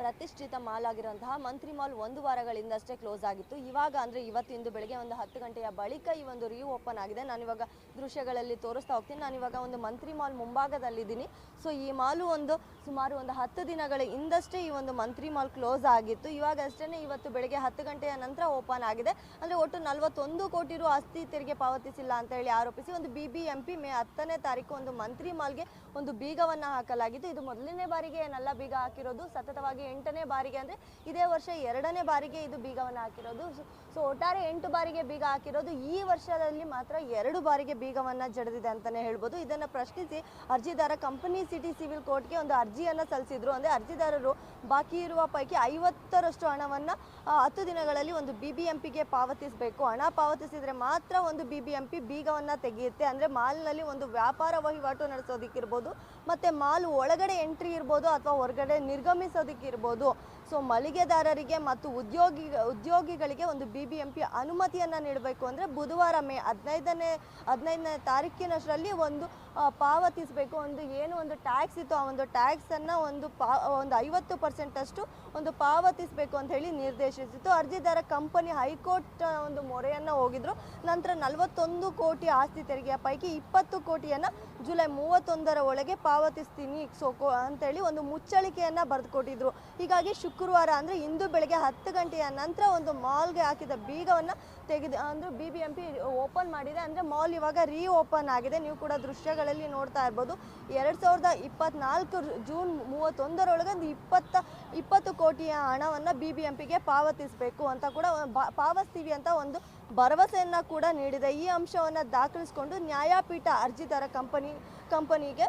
ಪ್ರತಿಷ್ಠಿತ ಮಾಲ್ ಆಗಿರುವಂತಹ ಮಂತ್ರಿ ಮಾಲ್ ಒಂದು ವಾರಗಳಿಂದಷ್ಟೇ ಕ್ಲೋಸ್ ಆಗಿತ್ತು. ಇವಾಗ ಅಂದರೆ ಇವತ್ತಿಂದು ಬೆಳಗ್ಗೆ ಒಂದು ಹತ್ತು ಗಂಟೆಯ ಬಳಿಕ ಈ ಒಂದು ರಿಯೂ ಓಪನ್ ಆಗಿದೆ. ನಾನು ಇವಾಗ ದೃಶ್ಯಗಳಲ್ಲಿ ತೋರಿಸ್ತಾ ಹೋಗ್ತೀನಿ. ನಾನು ಇವಾಗ ಒಂದು ಮಂತ್ರಿ ಮಾಲ್ ಮುಂಭಾಗದಲ್ಲಿದ್ದೀನಿ. ಸೊ ಈ ಮಾಲು ಒಂದು ಸುಮಾರು ಒಂದು ಹತ್ತು ದಿನಗಳ ಹಿಂದಷ್ಟೇ ಈ ಒಂದು ಮಂತ್ರಿ ಮಾಲ್ ಕ್ಲೋಸ್ ಆಗಿತ್ತು. ಇವಾಗ ಅಷ್ಟೇ ಇವತ್ತು ಬೆಳಗ್ಗೆ ಹತ್ತು ಗಂಟೆಯ ನಂತರ ಓಪನ್ ಆಗಿದೆ. ಅಂದರೆ ಒಟ್ಟು ನಲವತ್ತೊಂದು ಕೋಟಿ ರು ಆಸ್ತಿ ತೆರಿಗೆ ಪಾವತಿಸಿಲ್ಲ ಅಂತ ಹೇಳಿ ಆರೋಪಿಸಿ ಒಂದು ಬಿ ಮೇ ಹತ್ತನೇ ತಾರೀಕು ಒಂದು ಮಂತ್ರಿ ಮಾಲ್ಗೆ ಒಂದು ಬೀಗವನ್ನು ಹಾಕಲಾಗಿದ್ದು, ಇದು ಮೊದಲನೇ ಬಾರಿಗೆ ಏನಲ್ಲ, ಬೀಗ ಹಾಕಿರೋದು. ಸತತವಾಗಿ ಎಂಟನೇ ಬಾರಿಗೆ ಅಂದರೆ ಇದೇ ವರ್ಷ ಎರಡನೇ ಬಾರಿಗೆ ಇದು ಬೀಗವನ್ನು ಹಾಕಿರೋದು. ಸೊ ಒಟ್ಟಾರೆ ಎಂಟು ಬಾರಿಗೆ ಬೀಗ ಹಾಕಿರೋದು. ಈ ವರ್ಷದಲ್ಲಿ ಮಾತ್ರ ಎರಡು ಬಾರಿಗೆ ಬೀಗವನ್ನು ಜಡಿದಿದೆ ಅಂತಾನೆ ಹೇಳ್ಬೋದು. ಇದನ್ನ ಪ್ರಶ್ನಿಸಿ ಅರ್ಜಿದಾರ ಕಂಪನಿ ಸಿಟಿ ಸಿವಿಲ್ ಕೋರ್ಟ್ಗೆ ಒಂದು ಅರ್ಜಿಯನ್ನ ಸಲ್ಲಿಸಿದ್ರು. ಅಂದ್ರೆ ಅರ್ಜಿದಾರರು ಬಾಕಿ ಇರುವ ಪೈಕಿ ಐವತ್ತರಷ್ಟು ಹಣವನ್ನ ಹತ್ತು ದಿನಗಳಲ್ಲಿ ಒಂದು ಬಿ ಬಿ ಪಾವತಿಸಬೇಕು. ಹಣ ಪಾವತಿಸಿದ್ರೆ ಮಾತ್ರ ಒಂದು ಬಿ ಬಿ ಎಂ ಪಿ ಬೀಗವನ್ನು ತೆಗೆಯುತ್ತೆ. ಅಂದರೆ ಮಾಲ್ನಲ್ಲಿ ಒಂದು ವ್ಯಾಪಾರ ವಹಿವಾಟು ನಡೆಸೋದಕ್ಕಿರ್ಬೋದು. ಮತ್ತು ಮಾಲ್ ಒಳಗಡೆ ಎಂಟ್ರಿ ಇರ್ಬೋದು ಅಥವಾ ಹೊರಗಡೆ ನಿರ್ಗಮಿಸೋದಕ್ಕಿರ್ಬೋದು ಸೊ ಮಳಿಗೆದಾರರಿಗೆ ಮತ್ತು ಉದ್ಯೋಗಿ, ಉದ್ಯೋಗಿಗಳಿಗೆ ಒಂದು ಬಿ ಬಿ ಎಂ ಪಿ ಅನುಮತಿಯನ್ನು ನೀಡಬೇಕು ಅಂದರೆ ಬುಧವಾರ ಮೇ ಹದಿನೈದನೇ ಹದಿನೈದನೇ ತಾರೀಕಿನಷ್ಟರಲ್ಲಿ ಒಂದು ಪಾವತಿಸಬೇಕು. ಒಂದು ಏನು ಒಂದು ಟ್ಯಾಕ್ಸ್ ಇತ್ತು, ಆ ಒಂದು ಟ್ಯಾಕ್ಸನ್ನು ಒಂದು ಪಾ, ಒಂದು ಐವತ್ತು ಪರ್ಸೆಂಟಷ್ಟು ಒಂದು ಪಾವತಿಸಬೇಕು ಅಂತ ಹೇಳಿ ನಿರ್ದೇಶಿಸಿತ್ತು. ಅರ್ಜಿದಾರ ಕಂಪನಿ ಹೈಕೋರ್ಟ್ ಒಂದು ಮೊರೆಯನ್ನು ಹೋಗಿದ್ರು. ನಂತರ ನಲವತ್ತೊಂದು ಕೋಟಿ ಆಸ್ತಿ ತೆರಿಗೆಯ ಪೈಕಿ ಇಪ್ಪತ್ತು ಕೋಟಿಯನ್ನು ಜುಲೈ ಮೂವತ್ತೊಂದರ ಒಳಗೆ ಪಾವತಿಸ್ತೀನಿ ಸೋಕೋ ಅಂತೇಳಿ ಒಂದು ಮುಚ್ಚಳಿಕೆಯನ್ನು ಬರೆದುಕೊಟ್ಟಿದ್ರು. ಹೀಗಾಗಿ ಶುಕ್ರವಾರ ಅಂದರೆ ಇಂದು ಬೆಳಗ್ಗೆ ಹತ್ತು ಗಂಟೆಯ ನಂತರ ಒಂದು ಮಾಲ್ಗೆ ಹಾಕಿದ ಬೀಗವನ್ನು ತೆಗೆದು, ಅಂದರೆ B B M P open ಮಾಡಿದೆ. ಅಂದರೆ ಮಾಲ್ ಇವಾಗ ರೀ ಓಪನ್ ಆಗಿದೆ. ನೀವು ಕೂಡ ದೃಶ್ಯಗಳಲ್ಲಿ ನೋಡ್ತಾ ಇರ್ಬೋದು. ಎರಡು ಸಾವಿರದ ಇಪ್ಪತ್ನಾಲ್ಕು ಜೂನ್ ಮೂವತ್ತೊಂದರೊಳಗೆ ಒಂದು ಇಪ್ಪತ್ತ, ಇಪ್ಪತ್ತು ಕೋಟಿಯ ಹಣವನ್ನು ಬಿ ಬಿ ಎಂ ಪಿಗೆ ಪಾವತಿಸಬೇಕು ಅಂತ ಕೂಡ ಪಾವತಿಸ್ತೀವಿ ಅಂತ ಒಂದು ಭರವಸೆಯನ್ನು ಕೂಡ ನೀಡಿದೆ. ಈ ಅಂಶವನ್ನು ದಾಖಲಿಸಿಕೊಂಡು ನ್ಯಾಯಪೀಠ ಅರ್ಜಿದಾರ ಕಂಪನಿ ಕಂಪನಿಗೆ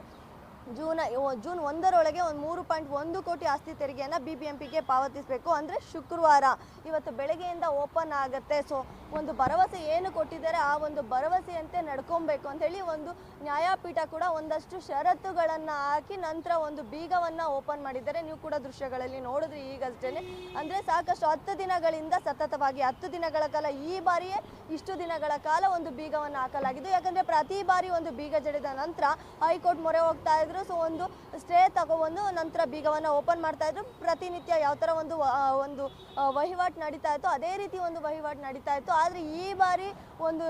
ಜೂನ್ ಜೂನ್ ಒಂದರೊಳಗೆ ಒಂದು ಮೂರು ಪಾಯಿಂಟ್ ಒಂದು ಕೋಟಿ ಆಸ್ತಿ ತೆರಿಗೆಯನ್ನು ಬಿ ಬಿ ಎಂ ಪಿಗೆ ಪಾವತಿಸಬೇಕು ಅಂದರೆ ಶುಕ್ರವಾರ. ಇವತ್ತು ಬೆಳಗ್ಗೆಯಿಂದ ಓಪನ್ ಆಗುತ್ತೆ. ಸೊ ಒಂದು ಭರವಸೆ ಏನು ಕೊಟ್ಟಿದ್ದಾರೆ ಆ ಒಂದು ಭರವಸೆಯಂತೆ ನಡ್ಕೊಬೇಕು ಅಂತೇಳಿ ಒಂದು ನ್ಯಾಯಪೀಠ ಕೂಡ ಒಂದಷ್ಟು ಷರತ್ತುಗಳನ್ನು ಹಾಕಿ ನಂತರ ಒಂದು ಬೀಗವನ್ನು ಓಪನ್ ಮಾಡಿದ್ದಾರೆ. ನೀವು ಕೂಡ ದೃಶ್ಯಗಳಲ್ಲಿ ನೋಡಿದ್ರಿ ಈಗಷ್ಟೇ ಅಂದರೆ ಸಾಕಷ್ಟು ಹತ್ತು ದಿನಗಳಿಂದ ಸತತವಾಗಿ ಹತ್ತು ದಿನಗಳ ಕಾಲ ಈ ಬಾರಿಯೇ ಇಷ್ಟು ದಿನಗಳ ಕಾಲ ಒಂದು ಬೀಗವನ್ನು ಹಾಕಲಾಗಿದ್ದು, ಯಾಕಂದರೆ ಪ್ರತಿ ಬಾರಿ ಒಂದು ಬೀಗ ಜಡಿದ ನಂತರ ಹೈಕೋರ್ಟ್ ಮೊರೆ ಹೋಗ್ತಾ ಇದ್ರು. ಸೊ ಒಂದು ಸ್ಟೇ ತಗೊಬಂದು ನಂತರ ಬೀಗವನ್ನು ಓಪನ್ ಮಾಡ್ತಾ ಇದ್ರು. ಪ್ರತಿನಿತ್ಯ ಯಾವ ಥರ ಒಂದು ಒಂದು ವಹಿವಾಟು ನಡೀತಾ ಇತ್ತು, ಅದೇ ರೀತಿ ಒಂದು ವಹಿವಾಟು ನಡೀತಾ ಇತ್ತು. ಆದರೆ ಈ ಬಾರಿ ಒಂದು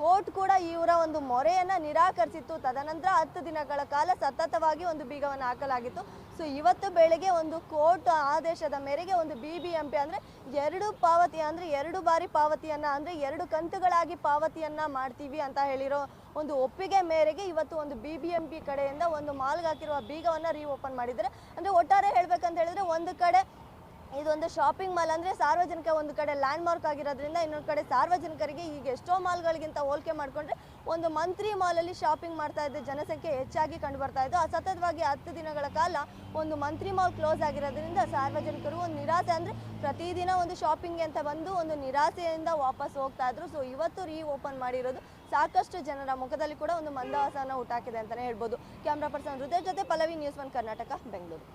ಕೋರ್ಟ್ ಕೂಡ ಇವರ ಒಂದು ಮೊರೆಯನ್ನು ನಿರಾಕರಿಸಿತ್ತು. ತದನಂತರ ಹತ್ತು ದಿನಗಳ ಕಾಲ ಸತತವಾಗಿ ಒಂದು ಬೀಗವನ್ನು ಹಾಕಲಾಗಿತ್ತು. ಸೊ ಇವತ್ತು ಬೆಳಗ್ಗೆ ಒಂದು ಕೋರ್ಟ್ ಆದೇಶದ ಮೇರೆಗೆ ಒಂದು ಬಿ ಬಿ ಎಂ ಪಿ ಅಂದರೆ ಎರಡು ಪಾವತಿ, ಅಂದರೆ ಎರಡು ಬಾರಿ ಪಾವತಿಯನ್ನು, ಅಂದರೆ ಎರಡು ಕಂತುಗಳಾಗಿ ಪಾವತಿಯನ್ನು ಮಾಡ್ತೀವಿ ಅಂತ ಹೇಳಿರೋ ಒಂದು ಒಪ್ಪಿಗೆ ಮೇರೆಗೆ ಇವತ್ತು ಒಂದು ಬಿ ಬಿ ಎಂ ಪಿ ಕಡೆಯಿಂದ ಒಂದು ಮಾಲ್ಗೆ ಹಾಕಿರುವ ಬೀಗವನ್ನು ರೀಓಪನ್ ಮಾಡಿದ್ದಾರೆ. ಅಂದರೆ ಒಟ್ಟಾರೆ ಹೇಳ್ಬೇಕಂತ ಹೇಳಿದ್ರೆ ಒಂದು ಕಡೆ ಇದೊಂದು ಶಾಪಿಂಗ್ ಮಾಲ್ ಅಂದರೆ ಸಾರ್ವಜನಿಕ ಒಂದು ಕಡೆ ಲ್ಯಾಂಡ್ ಮಾರ್ಕ್ ಆಗಿರೋದ್ರಿಂದ ಇನ್ನೊಂದು ಕಡೆ ಸಾರ್ವಜನಿಕರಿಗೆ ಈಗ ಎಷ್ಟೋ ಮಾಲ್ಗಳಿಗಿಂತ ಹೋಲಿಕೆ ಮಾಡಿಕೊಂಡ್ರೆ ಒಂದು ಮಂತ್ರಿ ಮಾಲಲ್ಲಿ ಶಾಪಿಂಗ್ ಮಾಡ್ತಾ ಇದ್ದ ಜನಸಂಖ್ಯೆ ಹೆಚ್ಚಾಗಿ ಕಂಡು ಬರ್ತಾ ಇದ್ದು ಆ ಸತತವಾಗಿ ಹತ್ತು ದಿನಗಳ ಕಾಲ ಒಂದು ಮಂತ್ರಿ ಮಾಲ್ ಕ್ಲೋಸ್ ಆಗಿರೋದ್ರಿಂದ ಸಾರ್ವಜನಿಕರು ಒಂದು ನಿರಾಸೆ ಅಂದರೆ ಪ್ರತಿದಿನ ಒಂದು ಶಾಪಿಂಗ್ ಅಂತ ಬಂದು ಒಂದು ನಿರಾಸೆಯಿಂದ ವಾಪಸ್ ಹೋಗ್ತಾ ಇದ್ರು. ಸೊ ಇವತ್ತು ರೀ ಓಪನ್ ಮಾಡಿರೋದು ಸಾಕಷ್ಟು ಜನರ ಮುಖದಲ್ಲಿ ಕೂಡ ಒಂದು ಮಂದಹಾಸನ ಹುಟ್ಟಾಕಿದೆ ಅಂತಲೇ ಹೇಳ್ಬೋದು. ಕ್ಯಾಮ್ರಾ ಪರ್ಸನ್ ಹೃದಯ ಜೊತೆ ಪಲ್ಲವಿ, ನ್ಯೂಸ್ ಒನ್ ಕರ್ನಾಟಕ, ಬೆಂಗಳೂರು.